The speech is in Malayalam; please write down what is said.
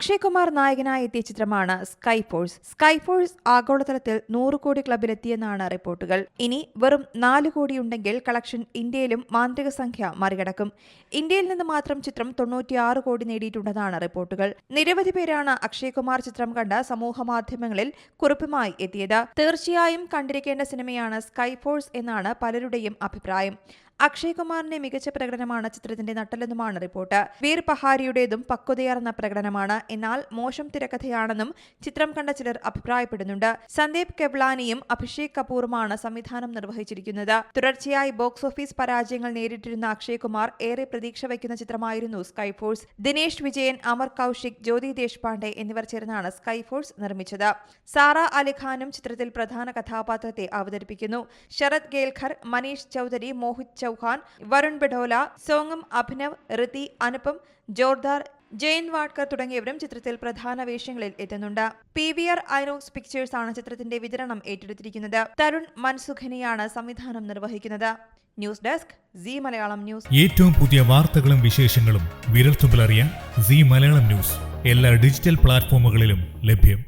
അക്ഷയ് കുമാർ നായകനായി എത്തിയ ചിത്രമാണ് സ്കൈ ഫോഴ്സ് സ്കൈ ഫോഴ്സ് ആഗോളതലത്തിൽ നൂറ് കോടി ക്ലബിലെത്തിയെന്നാണ് റിപ്പോർട്ടുകൾ. ഇനി വെറും നാല് കോടിയുണ്ടെങ്കിൽ കളക്ഷൻ ഇന്ത്യയിലും മാന്ത്രിക സംഖ്യ മറികടക്കും. ഇന്ത്യയിൽ നിന്ന് മാത്രം ചിത്രം തൊണ്ണൂറ്റിയാറ് കോടി നേടിയിട്ടുണ്ടെന്നാണ് റിപ്പോർട്ടുകൾ. നിരവധി പേരാണ് അക്ഷയ് കുമാർ ചിത്രം കണ്ട സമൂഹ മാധ്യമങ്ങളിൽ കുറിപ്പുമായി എത്തിയത്. തീർച്ചയായും കണ്ടിരിക്കേണ്ട സിനിമയാണ് സ്കൈ ഫോഴ്സ് എന്നാണ് പലരുടെയും അഭിപ്രായം. അക്ഷയ് കുമാറിന്റെ മികച്ച പ്രകടനമാണ് ചിത്രത്തിന്റെ നട്ടലെന്നുമാണ് റിപ്പോർട്ട്. വീർ പഹാരിയുടേതും പക്വതയാർന്ന പ്രകടനമാണ്. എന്നാൽ മോശം തിരക്കഥയാണെന്നും ചിത്രം കണ്ട ചിലർ അഭിപ്രായപ്പെടുന്നുണ്ട്. സന്ദീപ് കെവ്ലാനിയും അഭിഷേക് കപൂറുമാണ് സംവിധാനം നിർവഹിച്ചിരിക്കുന്നത്. തുടർച്ചയായി ബോക്സ് ഓഫീസ് പരാജയങ്ങൾ നേരിട്ടിരുന്ന അക്ഷയ് കുമാർ ഏറെ പ്രതീക്ഷ വയ്ക്കുന്ന ചിത്രമായിരുന്നു സ്കൈഫോഴ്സ് ദിനേശ് വിജയൻ അമർ കൌശിക് ജ്യോതി ദേശ്പാണ്ഡെ എന്നിവർ ചേർന്നാണ് സ്കൈഫോഴ്സ് നിർമ്മിച്ചത്. സാറ അലിഖാനും ചിത്രത്തിൽ പ്രധാന കഥാപാത്രത്തെ അവതരിപ്പിക്കുന്നു. ശരത് ഗേൽഖർ മനീഷ് ചൌധരി മോഹിത് ചൌഹാൻ വരുൺ ബിഡോല സോങ്ങം അഭിനവ് ഋതി അനുപം ജോർദാർ ജയൻ വാഡ്കർ തുടങ്ങിയവരും ചിത്രത്തിൽ പ്രധാന വേഷങ്ങളിൽ എത്തുന്നുണ്ട്. P V R Inox Pictures ആണ് ചിത്രത്തിന്റെ വിതരണം ഏറ്റെടുത്തിരിക്കുന്നത്. തരുൺ മൻസുഖനിയാണ് സംവിധാനം നിർവഹിക്കുന്നത്. News desk Zee Malayalam news. ഏറ്റവും പുതിയ വാർത്തകളും വിശേഷങ്ങളും വിരൽത്തുമ്പിലറിയാൻ സി മലയാളം ന്യൂസ്. എല്ലാ ഡിജിറ്റൽ പ്ലാറ്റ്ഫോമുകളിലും ലഭ്യം.